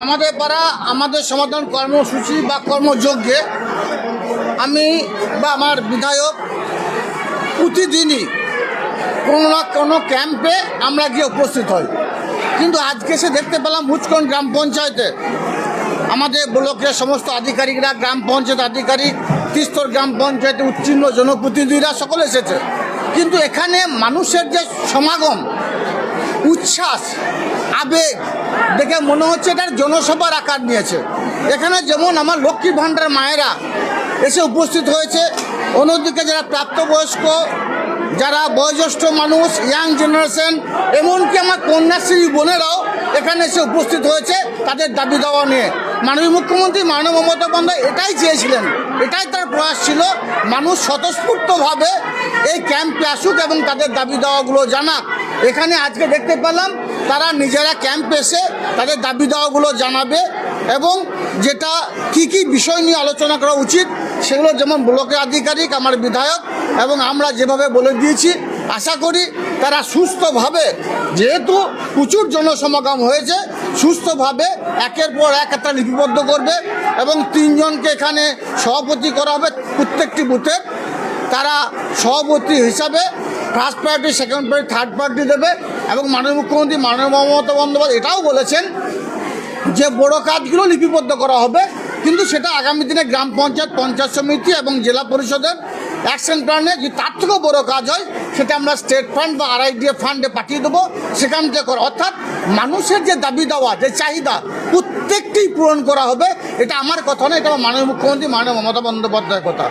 আমাদের পাড়া আমাদের সমাধান কর্মসূচি বা কর্মযজ্ঞে আমি বা আমার বিধায়ক প্রতিদিনই কোনো না কোনো ক্যাম্পে আমরা গিয়ে উপস্থিত হই। কিন্তু আজকে সে দেখতে পেলাম মুচকন গ্রাম পঞ্চায়েতে আমাদের ব্লকের সমস্ত আধিকারিকরা, গ্রাম পঞ্চায়েত আধিকারিক, তিস্তর গ্রাম পঞ্চায়েতে উচ্ছিন্ন জনপ্রতিনিধিরা সকলে এসেছে। কিন্তু এখানে মানুষের যে সমাগম, উচ্ছ্বাস আবেগ। দেখে মনে হচ্ছে এটার জনসভার আকার নিয়েছে। এখানে যেমন আমার লক্ষ্মী ভাণ্ডার মায়েরা এসে উপস্থিত হয়েছে, অন্যদিকে যারা প্রাপ্তবয়স্ক যারা বয়োজ্যেষ্ঠ মানুষ ইয়াং জেনারেশন এমনকি আমার কন্যাশ্রী বোনেরাও এখানে এসে উপস্থিত হয়েছে তাদের দাবি দেওয়া নিয়ে। মাননীয় মুখ্যমন্ত্রী মাননীয় মমতা বন্দ্যোপাধ্যায় এটাই চেয়েছিলেন, এটাই তার প্রয়াস ছিল, মানুষ স্বতঃস্ফূর্তভাবে এই ক্যাম্পে আসুক এবং তাদের দাবি দেওয়াগুলো জানাক। এখানে আজকে দেখতে পেলাম, তারা নিজেরা ক্যাম্পে এসে তাদের দাবি দেওয়াগুলো জানাবে এবং যেটা কি কি বিষয় নিয়ে আলোচনা করা উচিত, সেগুলো যেমন ব্লকের আধিকারিক, আমার বিধায়ক এবং আমরা যেভাবে বলে দিয়েছি, আশা করি তারা সুস্থভাবে, যেহেতু প্রচুর জনসমাগম হয়েছে, সুস্থভাবে একের পর এক একটা লিপিবদ্ধ করবে এবং তিনজনকে এখানে সভাপতি করা হবে প্রত্যেকটি বুথের তারা সভাপতি হিসাবে first party second party third party দেবে এবং মাননীয় মুখ্যমন্ত্রী, মাননীয় মমতা বন্দ্যোপাধ্যায় এটাও বলেছেন যে বড় কাজগুলো লিপিবদ্ধ করা হবে, কিন্তু সেটা আগামী দিনে গ্রাম পঞ্চায়েত পঞ্চায়েত সমিতি এবং জেলা পরিষদের অ্যাকশন প্ল্যানে যদি তার থেকেও বড় কাজ হয়, সেটা আমরা স্টেট ফান্ড বা আরআইডিএফ ফান্ডে পাঠিয়ে দেবো। সেখান থেকে করা অর্থাৎ মানুষের যে দাবি দেওয়া, যে চাহিদা, প্রত্যেকটি পূরণ করা হবে, এটা আমার কথা না এটা আমার মাননীয় মুখ্যমন্ত্রী, মাননীয় মমতা বন্দ্যোপাধ্যায়ের কথা।